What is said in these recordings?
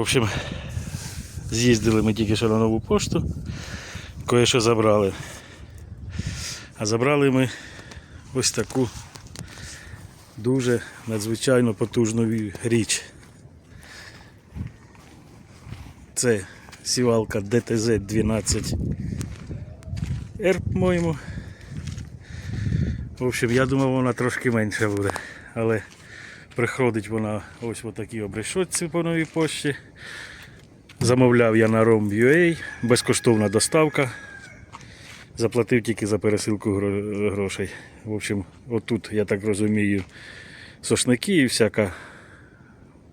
общем, з'їздили ми тільки що на нову пошту, кое-що забрали. А забрали ми ось таку дуже надзвичайно потужну річ. Це сівалка DTZ 12 R, по-моєму. В общем, я думав, вона трошки менша буде, але приходить вона ось в такій обрешотці по новій пошті. Замовляв я на ROM.ua, безкоштовна доставка. Заплатив тільки за пересилку грошей. В общем, отут, я так розумію, сошники і всяка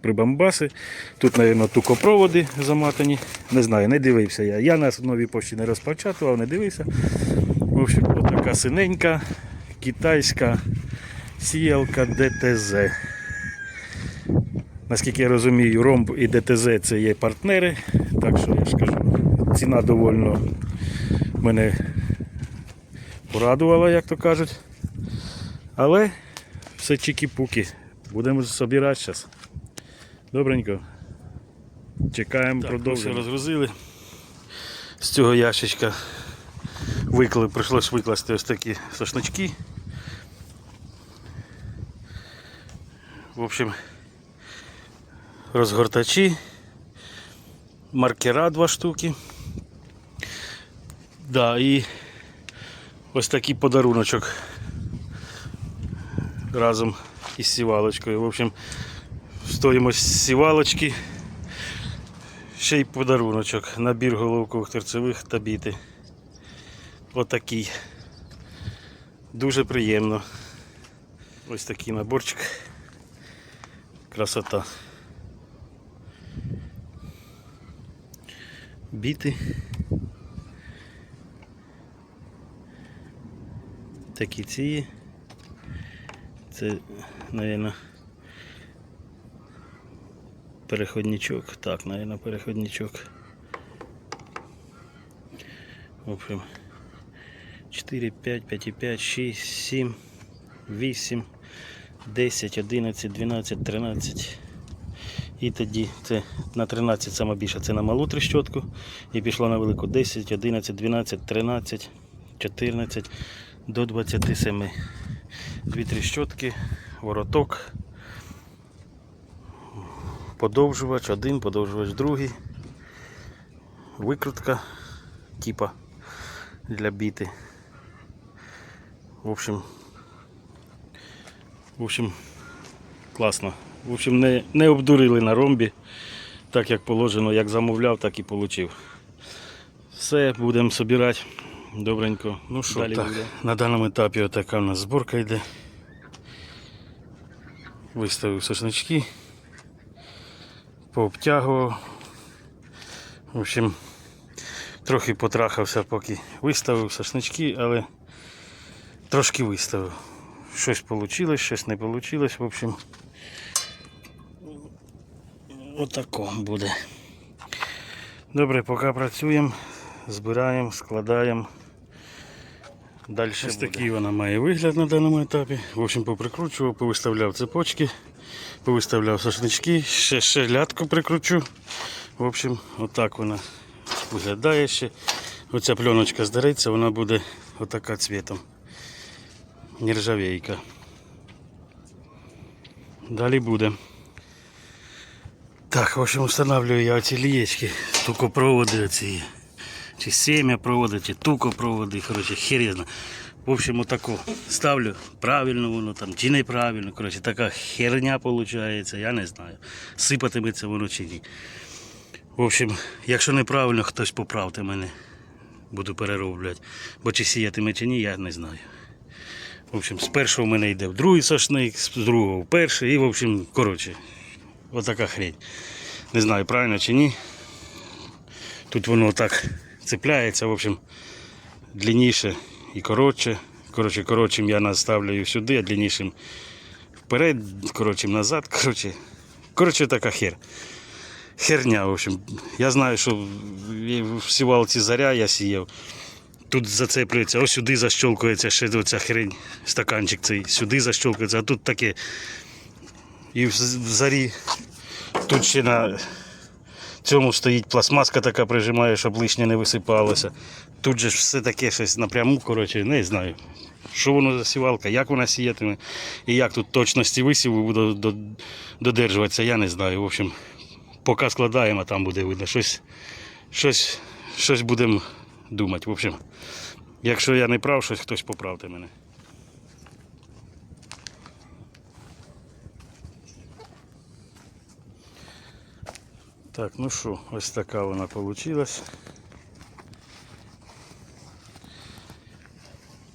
прибамбаси. Тут, мабуть, тукопроводи заматані. Не знаю, не дивився я. Я на новій пошті не розпочатував, не дивився. В общем, отака синенька китайська сіялка ДТЗ. Наскільки я розумію, ромб і ДТЗ це є партнери. Так що я ж кажу, ціна довольно мене порадувала, як то кажуть. Але все чікі-пуки. Будемо збирати зараз. Добренько. Чекаємо, продовжуємо. розгрузили. З цього ящичка викли, прийшлось викласти ось такі сошнички. В общем, розгортачі, маркера два штуки. Да, і ось такий подаруночок разом із сівалочкою. В общем, стоїмость сівалочки. Ще й подаруночок. Набір головкових терцевих та біти. Отакий. Дуже приємно. Ось такий наборчик. Красота. Біти. Такі ці. Це, мабуть, переходничок. Так, мабуть, переходничок. В общем, 4, 5, 5, 5, 6, 7, 8, 10, 11, 12, 13. І тоді це на 13 саме більше, це на малу трещотку. І пішло на велику 10, 11, 12, 13, 14 до 27. Дві трещотки, вороток, подовжувач один, подовжувач другий, викрутка типа для біти. В общем, в общем, класно. В общем, не, не обдурили на ромбі, так як положено, як замовляв, так і отримав. Все, будемо збирати. Добренько. Ну що, Далі так, буде. на даному етапі отака у нас зборка йде. Виставив сошнички, пообтягував. В общем, трохи потрахався, поки виставив сошнички, але трошки виставив. Щось вийшло, щось не вийшло. В общем, отако буде. Добре, поки працюємо, збираємо, складаємо. Далі Ось такий вона має вигляд на даному етапі. В общем, поприкручував, повиставляв цепочки, повиставляв сошнички, ще, ще лятку прикручу. В общем, отак вона виглядає ще. Оця пленочка здареться, вона буде отака цвітом. Нержавейка. Далі буде. Так, в общем, встановлюю я оці лієчки, тукопроводи оці. Чи сім'я проводи, чи тукопроводи, коротше, хер я знаю. В общем, отаку ставлю, правильно воно там, чи неправильно. Коротше, така херня виходить, я не знаю. Сипатиметься воно чи ні. В общем, якщо неправильно, хтось поправте мене. Буду перероблювати. Бо чи сіятиме чи ні, я не знаю. В общем, з першого в мене йде в другий сошник, з другого в перший. І, в общем, коротше, отака хрень. Не знаю, правильно чи ні. Тут воно так цепляється, в общем, длинніше і коротше. Коротше, коротшим я наставляю сюди, а длиннішим вперед, коротшим назад. Коротше, коротше така хер. Херня, в общем. Я знаю, що в сівалці заря я сіяв. Тут зацеплюється, ось сюди защолкується ще оця хрень, стаканчик цей, сюди защолкується, а тут таке. І в зарі тут ще на цьому стоїть пластмаска така прижимає, щоб лишнє не висипалося. Тут же все таке щось напряму, коротше, не знаю. Що воно за сівалка, як вона сіятиме, і як тут точності висіву буде додержуватися, я не знаю. В общем, поки складаємо, там буде видно. Щось, щось, щось будемо думати. В общем, якщо я не прав, щось хтось поправте мене. Так, ну що, ось така вона вийшла.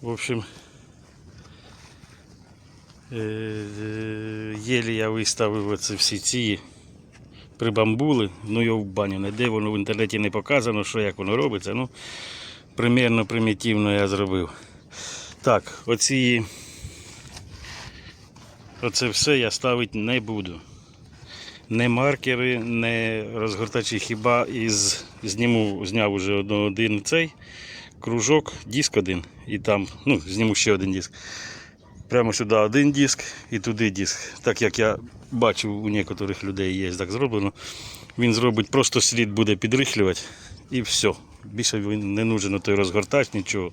В общем, е, е, єлі я виставив оці всі ці прибамбули, ну його в баню не де, воно в інтернеті не показано, що як воно робиться. Ну, примірно примітивно я зробив. Так, оці. Оце все я ставити не буду. Не маркери, не розгортачі, хіба із зніму, зняв уже один цей кружок, диск один, і там, ну, зніму ще один диск. Прямо сюди один диск і туди диск. Так як я бачив у некоторих людей є так зроблено. Він зробить, просто слід буде підрихлювати і все. Більше він не нужен той розгортач, нічого.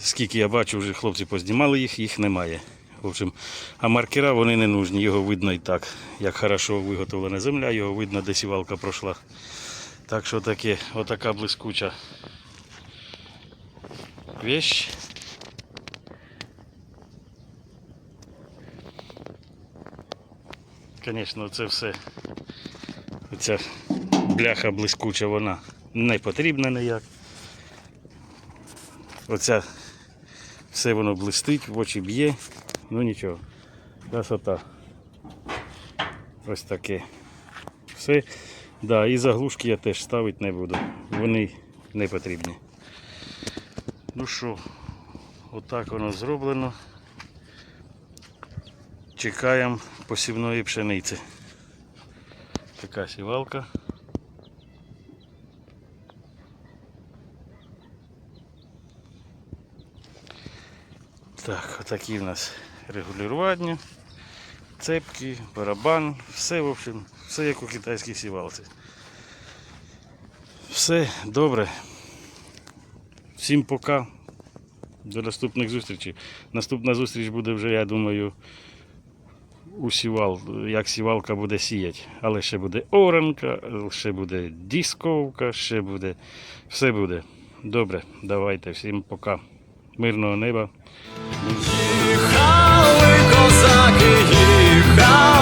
Скільки я бачу, вже хлопці познімали їх, їх немає. В общем, а маркера вони не нужні, його видно і так. Як хорошо виготовлена земля, його видно, де сівалка пройшла. Так що таке, отака блискуча вещь. Звісно, це все. Оця бляха блискуча, вона не потрібна ніяк. Оця все воно блистить, в очі б'є. Ну нічого. Красота. Ось таке. Все. Да, і заглушки я теж ставити не буду. Вони не потрібні. Ну що, отак воно зроблено. Чекаємо посівної пшениці. Така сівалка. Так, отакі в нас регулювання, цепки, барабан, все, в общем, все як у китайській сівалці. Все добре. Всім пока. До наступних зустрічей. Наступна зустріч буде вже, я думаю, у сівал, як сівалка буде сіяти. Але ще буде оранка, ще буде дисковка, ще буде. Все буде. Добре, давайте, всім пока. Мирного неба їхав.